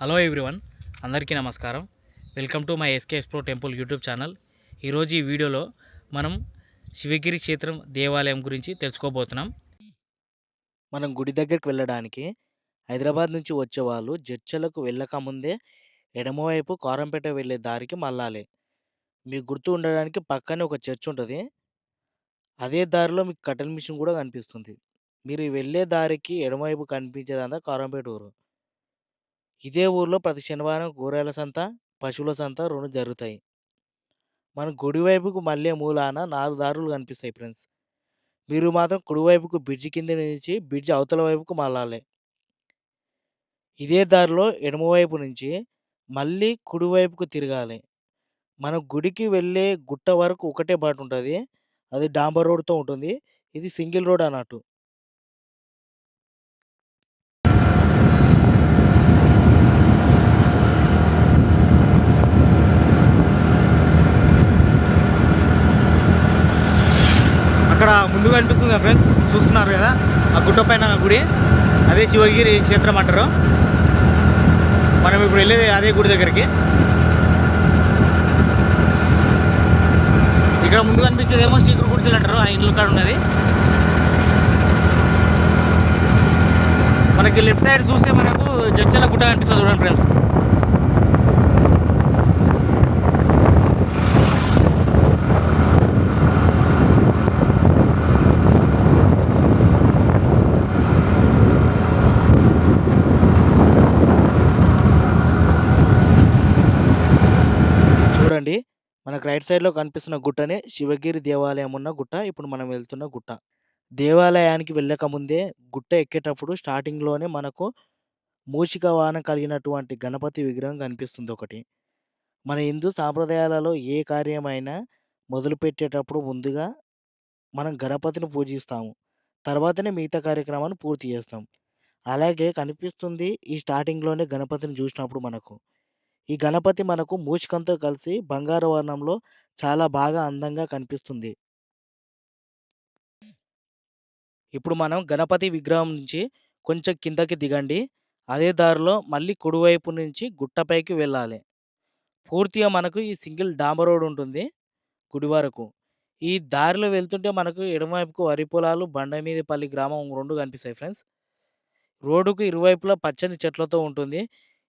Hello everyone అందరికీ నమస్కారం. Welcome to my SK Espro temple YouTube channel. ఈరోజు ఈ వీడియోలో మనం శివగిరి క్షేత్రం దేవాలయం గురించి తెలుసుకోబోతున్నాం. మనం గుడి దగ్గరికి వెళ్ళడానికి హైదరాబాద్ నుంచి వచ్చే వాళ్ళు జడ్చలకు వెళ్ళకముందే ఎడమవైపు కారంపేట వెళ్ళే దారికి మళ్ళాలి. మీకు గుర్తు ఉండడానికి పక్కనే ఒక చర్చ్ ఉంటుంది. అదే దారిలో మీకు కట్టెల మిషన్ కూడా కనిపిస్తుంది. మీరు వెళ్ళే దారికి ఎడమవైపు కనిపించేదంతా కారంపేట ఊరు. ఇదే ఊర్లో ప్రతి శనివారం కూరగాయల సంత పశువుల సంత రెండు జరుగుతాయి. మన గుడి వైపుకు మళ్ళీ మూలాన నాలుగు దారులు కనిపిస్తాయి ఫ్రెండ్స్. మీరు మాత్రం కుడివైపుకు బ్రిడ్జి కింద నుంచి బ్రిడ్జి అవతల వైపుకు మళ్ళాలి. ఇదే దారిలో ఎడమవైపు నుంచి మళ్ళీ కుడివైపుకు తిరగాలి. మన గుడికి వెళ్ళే గుట్ట వరకు ఒకటే బాట ఉంటుంది. అది డాంబర్ రోడ్తో ఉంటుంది. ఇది సింగిల్ రోడ్ అన్నట్టు. ముందుగా అనిపిస్తుంది కదా ఫ్రెండ్స్? చూస్తున్నారు కదా? ఆ గుట్ట పైన గుడి. అదే శివగిరి క్షేత్రం అంటారు. మనం ఇప్పుడు వెళ్ళేది అదే గుడి దగ్గరికి. ఇక్కడ ముందు కనిపించేదేమో శ్రీకుడు గుడిసెలు అంటారు. ఆ ఇండ్లు కాడ ఉన్నది. మనకి లెఫ్ట్ సైడ్ చూస్తే మనకు జడ్చల గుట్ట కనిపిస్తుంది చూడండి ఫ్రెండ్స్ చూడండి మనకు రైట్ సైడ్లో కనిపిస్తున్న గుట్టనే శివగిరి దేవాలయం ఉన్న గుట్ట. ఇప్పుడు మనం వెళ్తున్న గుట్ట. దేవాలయానికి వెళ్ళక ముందే గుట్ట ఎక్కేటప్పుడు స్టార్టింగ్లోనే మనకు మూషిక వాహనం కలిగినటువంటి గణపతి విగ్రహం కనిపిస్తుంది ఒకటి. మన హిందూ సాంప్రదాయాలలో ఏ కార్యమైనా మొదలుపెట్టేటప్పుడు ముందుగా మనం గణపతిని పూజిస్తాము. తర్వాతనే మిగతా కార్యక్రమాన్ని పూర్తి చేస్తాం. అలాగే కనిపిస్తుంది ఈ స్టార్టింగ్లోనే గణపతిని చూసినప్పుడు మనకు. ఈ గణపతి మనకు మూషికంతో కలిసి బంగారు వర్ణంలో చాలా బాగా అందంగా కనిపిస్తుంది. ఇప్పుడు మనం గణపతి విగ్రహం నుంచి కొంచెం కిందకి దిగండి. అదే దారిలో మళ్ళీ కుడివైపు నుంచి గుట్టపైకి వెళ్ళాలి. పూర్తిగా మనకు ఈ సింగిల్ డాంబర్ రోడ్ ఉంటుంది గుడి వరకు. ఈ దారిలో వెళ్తుంటే మనకు ఎడమవైపుకు వరి పొలాలు బండమీదిపల్లి గ్రామం రెండు కనిపిస్తాయి ఫ్రెండ్స్. రోడ్డుకు ఇరువైపులా పచ్చని చెట్లతో ఉంటుంది.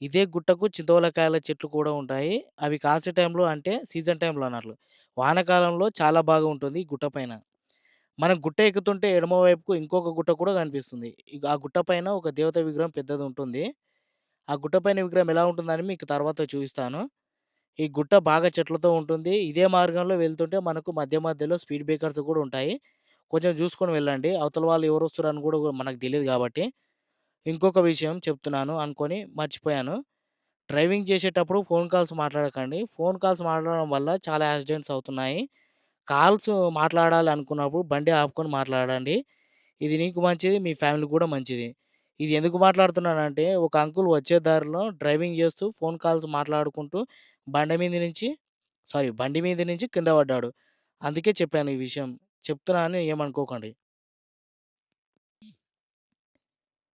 ఇదే గుట్టకు చింతవలకాయల చెట్లు కూడా ఉంటాయి. అవి కాసే టైంలో అంటే సీజన్ టైంలో అన్నట్లు. వానాకాలంలో చాలా బాగా ఉంటుంది ఈ గుట్ట పైన. మనం గుట్ట ఎక్కుతుంటే ఎడమ వైపుకు ఇంకొక గుట్ట కూడా కనిపిస్తుంది. ఇక ఆ గుట్ట పైన ఒక దేవత విగ్రహం పెద్దది ఉంటుంది. ఆ గుట్ట పైన విగ్రహం ఎలా ఉంటుందని మీకు తర్వాత చూపిస్తాను. ఈ గుట్ట బాగా చెట్లతో ఉంటుంది. ఇదే మార్గంలో వెళ్తుంటే మనకు మధ్య మధ్యలో స్పీడ్ బ్రేకర్స్ కూడా ఉంటాయి. కొంచెం చూసుకొని వెళ్ళండి. అవతల వాళ్ళు ఎవరు వస్తారని కూడా మనకు తెలియదు కాబట్టి. ఇంకొక విషయం చెప్తున్నాను అనుకొని మర్చిపోయాను. డ్రైవింగ్ చేసేటప్పుడు ఫోన్ కాల్స్ మాట్లాడకండి. ఫోన్ కాల్స్ మాట్లాడడం వల్ల చాలా యాక్సిడెంట్స్ అవుతున్నాయి. కాల్స్ మాట్లాడాలి అనుకున్నప్పుడు బండి ఆపుకొని మాట్లాడండి. ఇది నీకు మంచిది మీ ఫ్యామిలీ కూడా మంచిది. ఇది ఎందుకు మాట్లాడుతున్నానంటే ఒక అంకుల్ వచ్చే దారిలో డ్రైవింగ్ చేస్తూ ఫోన్ కాల్స్ మాట్లాడుకుంటూ బండి మీద నుంచి సారీ బండి మీద నుంచి కింద పడ్డాడు. అందుకే చెప్పాను ఈ విషయం. చెప్తున్నాను ఏమనుకోకండి.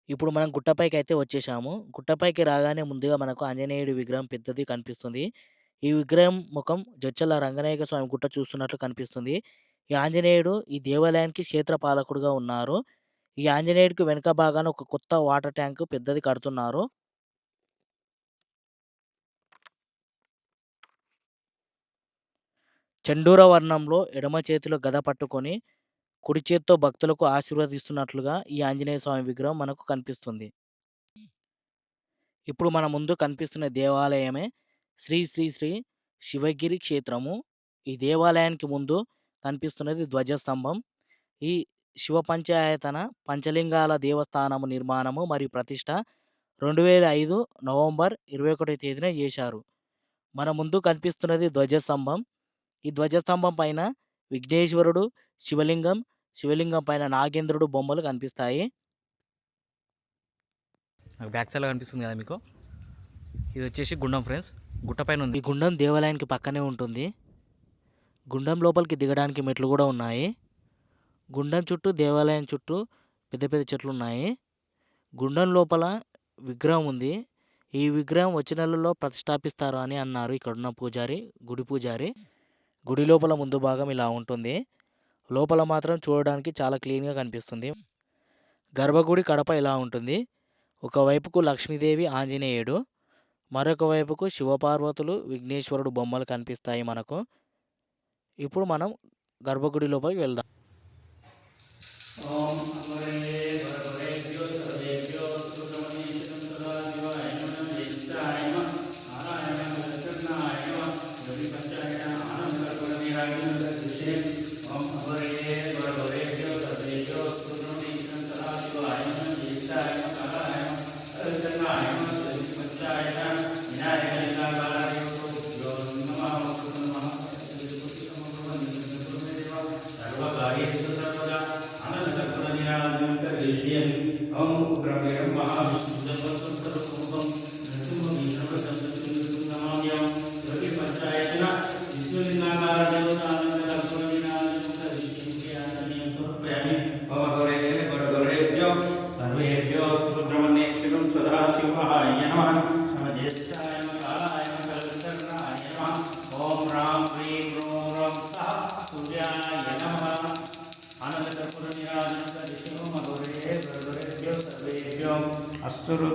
ఇప్పుడు మనం గుట్టపైకి అయితే వచ్చేసాము. గుట్టపైకి రాగానే ముందుగా మనకు ఆంజనేయుడి విగ్రహం పెద్దది కనిపిస్తుంది. ఈ విగ్రహం ముఖం జొచ్చల రంగనాయక స్వామి గుట్ట చూస్తున్నట్లు కనిపిస్తుంది. ఈ ఆంజనేయుడు ఈ దేవాలయానికి క్షేత్ర పాలకుడుగా ఉన్నారు. ఈ ఆంజనేయుడికి వెనుక భాగాన ఒక కొత్త వాటర్ ట్యాంక్ పెద్దది కడుతున్నారు. చండూర వర్ణంలో ఎడమ చేతిలో గద పట్టుకొని కుడి చేత్తో భక్తులకు ఆశీర్వదిస్తున్నట్లుగా ఈ ఆంజనేయ స్వామి విగ్రహం మనకు కనిపిస్తుంది. ఇప్పుడు మన ముందు కనిపిస్తున్న దేవాలయమే శ్రీ శ్రీ శ్రీ శివగిరి క్షేత్రము. ఈ దేవాలయానికి ముందు కనిపిస్తున్నది ధ్వజస్తంభం. ఈ శివ పంచాయతన పంచలింగాల దేవస్థానము నిర్మాణము మరియు ప్రతిష్ట రెండు వేల ఐదు నవంబర్ ఇరవై ఒకటో తేదీన చేశారు. మన ముందు కనిపిస్తున్నది ధ్వజస్తంభం. ఈ ధ్వజస్తంభం పైన విఘ్నేశ్వరుడు శివలింగం శివలింగం పైన నాగేంద్రుడు బొమ్మలు కనిపిస్తాయి. నాకు బ్యాక్ సైడ్లో కనిపిస్తుంది కదా మీకు? ఇది వచ్చేసి గుండం ఫ్రెండ్స్. గుట్ట పైన ఉంది. ఈ గుండం దేవాలయానికి పక్కనే ఉంటుంది. గుండం లోపలికి దిగడానికి మెట్లు కూడా ఉన్నాయి. గుండం చుట్టూ దేవాలయం చుట్టూ పెద్ద పెద్ద చెట్లు ఉన్నాయి. గుండం లోపల విగ్రహం ఉంది. ఈ విగ్రహం వచ్చే నెలలో ప్రతిష్టాపిస్తారు అని అన్నారు ఇక్కడున్న పూజారి గుడి పూజారి. గుడి లోపల ముందు భాగం ఇలా ఉంటుంది. లోపల మాత్రం చూడడానికి చాలా క్లీన్గా కనిపిస్తుంది. గర్భగుడి కడప ఇలా ఉంటుంది. ఒకవైపుకు లక్ష్మీదేవి ఆంజనేయుడు మరొక వైపుకు శివపార్వతులు విఘ్నేశ్వరుడు బొమ్మలు కనిపిస్తాయి మనకు. ఇప్పుడు మనం గర్భగుడి లోపలికి వెళ్దాం.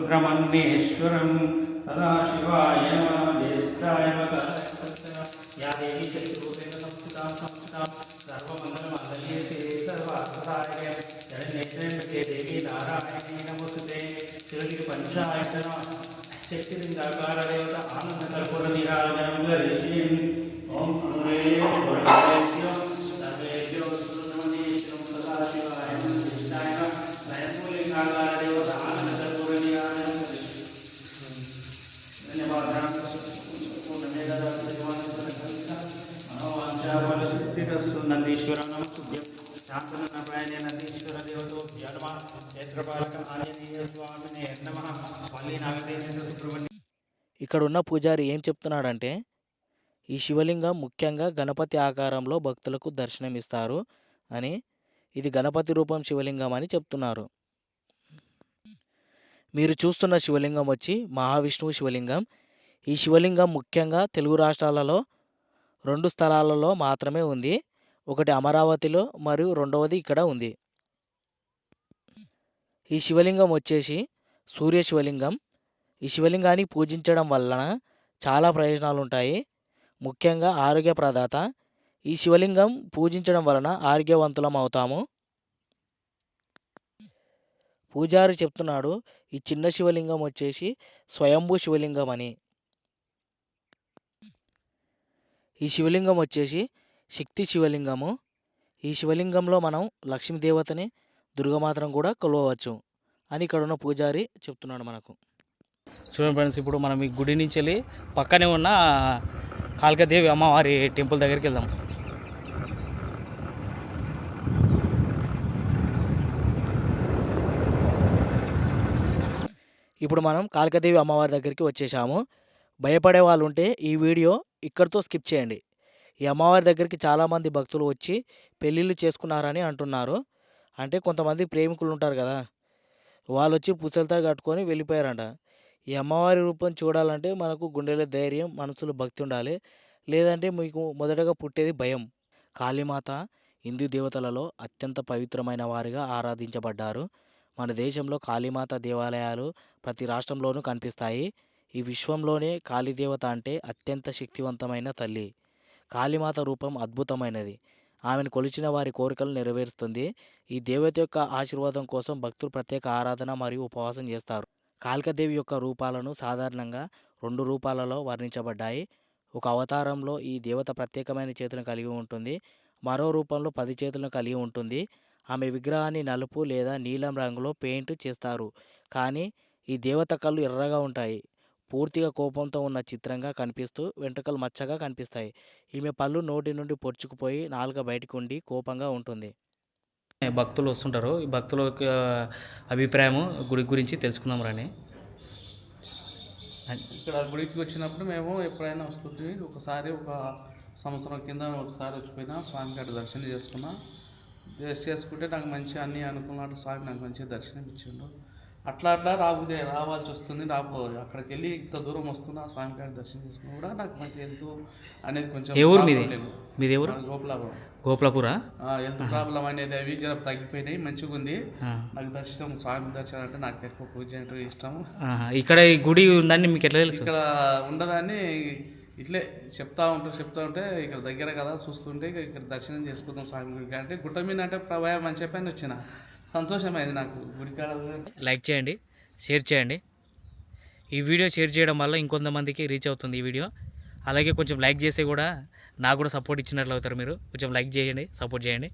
అస్తు రుద్రమన్యేశ్వరం సదాశివాయ నమః జ్యేష్ఠాయ నమః యా దేవి చతురూపేణ సంస్థితా సంస్థితా సర్వమంగళమంగళే సర్వార్థసాయ జగన్నేత్రే దేవి నారాయణీ నమోస్తుతే శివగిరి పంచాయతన నందీశ్వర నమస్తుభ్యం నందీశ్వర నమ నేత్రపాలక ఆంజనేయ నమ నాగదేవేంద్ర ఇక్కడ ఉన్న పూజారి ఏం చెప్తున్నాడంటే ఈ శివలింగం ముఖ్యంగా గణపతి ఆకారంలో భక్తులకు దర్శనమిస్తారు అని ఇది గణపతి రూపం శివలింగం అని చెప్తున్నారు. మీరు చూస్తున్న శివలింగం వచ్చి మహావిష్ణువు శివలింగం. ఈ శివలింగం ముఖ్యంగా తెలుగు రాష్ట్రాలలో రెండు స్థలాలలో మాత్రమే ఉంది. ఒకటి అమరావతిలో మరియు రెండవది ఇక్కడ ఉంది. ఈ శివలింగం వచ్చేసి సూర్య శివలింగం ఈ శివలింగాన్ని పూజించడం వలన చాలా ప్రయోజనాలు ఉంటాయి. ముఖ్యంగా ఆరోగ్య ప్రదాత. ఈ శివలింగం పూజించడం వలన ఆరోగ్యవంతులం అవుతాము. పూజారి చెప్తున్నాడు ఈ చిన్న శివలింగం వచ్చేసి స్వయంభూ శివలింగం అని ఈ శివలింగం వచ్చేసి శక్తి శివలింగము. ఈ శివలింగంలో మనం లక్ష్మీదేవతని దుర్గమాతను కూడా కొలవచ్చు అని ఇక్కడ ఉన్న పూజారి చెప్తున్నాడు మనకు. చూడండి ఫ్రెండ్స్ ఇప్పుడు మనం ఈ గుడి నుంచి వెళ్ళి పక్కనే ఉన్న కాళికాదేవి అమ్మవారి టెంపుల్ దగ్గరికి వెళ్దాం. ఇప్పుడు మనం కాళికాదేవి అమ్మవారి దగ్గరికి వచ్చేసాము. భయపడే వాళ్ళు ఉంటే ఈ వీడియో ఇక్కడితో స్కిప్ చేయండి. ఈ అమ్మవారి దగ్గరికి చాలామంది భక్తులు వచ్చి పెళ్ళిళ్ళు చేసుకున్నారని అంటున్నారు. అంటే కొంతమంది ప్రేమికులు ఉంటారు కదా. వాళ్ళు వచ్చి పుసలతో కట్టుకొని వెళ్ళిపోయారంట. ఈ అమ్మవారి రూపం చూడాలంటే మనకు గుండెలో ధైర్యం మనసులో భక్తి ఉండాలి. లేదంటే మీకు మొదటగా పుట్టేది భయం. కాళీమాత హిందూ దేవతలలో అత్యంత పవిత్రమైన వారిగా ఆరాధించబడ్డారు. మన దేశంలో కాళీమాత దేవాలయాలు ప్రతి రాష్ట్రంలోనూ కనిపిస్తాయి. ఈ విశ్వంలోనే కాళీదేవత అంటే అత్యంత శక్తివంతమైన తల్లి. కాళీమాత రూపం అద్భుతమైనది. ఆమెను కొలిచిన వారి కోరికలు నెరవేరుస్తుంది. ఈ దేవత యొక్క ఆశీర్వాదం కోసం భక్తులు ప్రత్యేక ఆరాధన మరియు ఉపవాసం చేస్తారు. కాళికాదేవి యొక్క రూపాలను సాధారణంగా రెండు రూపాలలో వర్ణించబడ్డాయి. ఒక అవతారంలో ఈ దేవత ప్రత్యేకమైన చేతులను కలిగి ఉంటుంది. మరో రూపంలో పది చేతులను కలిగి ఉంటుంది. ఆమె విగ్రహాన్ని నలుపు లేదా నీలం రంగులో పెయింట్ చేస్తారు. కానీ ఈ దేవత కళ్ళు ఎర్రగా ఉంటాయి. పూర్తిగా కోపంతో ఉన్న చిత్రంగా కనిపిస్తూ వెంట్రుకలు మచ్చగా కనిపిస్తాయి. ఈమె పళ్ళు నోటి నుండి పొడుచుకుపోయి నాలుక బయటకు ఉండి కోపంగా ఉంటుంది. భక్తులు వస్తుంటారు. ఈ భక్తుల యొక్క అభిప్రాయం గుడి గురించి తెలుసుకుందాం రాని ఇక్కడ గుడికి వచ్చినప్పుడు మేము ఎప్పుడైనా వస్తుంటే ఒకసారి ఒక సంవత్సరం కింద ఒకసారి వచ్చిపోయినా స్వామి గారి దర్శనం చేసుకున్నా. చేసి చేసుకుంటే నాకు మంచి అన్నీ అనుకున్నాడు స్వామి నాకు మంచి దర్శనం ఇచ్చిండు. అట్లా అట్లా రాబోదే రావాల్సి వస్తుంది రాబో అక్కడికి వెళ్ళి ఇంత దూరం వస్తున్నా స్వామి గారి దర్శనం చేసుకుని కూడా నాకు మంచి హెల్త్ అనేది కొంచెం problem మీది. మీది ఎవరు గోపులాపురం. గోపులపురా? హెల్త్ ప్రాబ్లం అనేది అవి జర తగ్గిపోయినాయి మంచిగా ఉంది. నాకు దర్శనం స్వామి దర్శనం అంటే నాకు ఎక్కువ పూజ అంటే ఇష్టం. ఇక్కడ ఈ గుడి ఉందని మీకు ఎట్లా తెలుసు? ఇక్కడ ఉండదాన్ని ఇట్లే చెప్తా ఉంటారు చెప్తా ఉంటే ఇక్కడ దగ్గర కదా చూస్తుంటే ఇక ఇక్కడ దర్శనం చేసుకుందాం స్వామి గుడికి అంటే గుట్ట మీద అంటే ప్రభావం అని చెప్పని వచ్చిన. సంతోషమైంది నాకు గుడికాడ లైక్ చేయండి షేర్ చేయండి. ఈ వీడియో షేర్ చేయడం వల్ల ఇంకొంతమందికి రీచ్ అవుతుంది ఈ వీడియో. అలాగే కొంచెం లైక్ చేసి కూడా నాకు కూడా సపోర్ట్ ఇచ్చినట్లు అవుతారు మీరు. కొంచెం లైక్ చేయండి సపోర్ట్ చేయండి.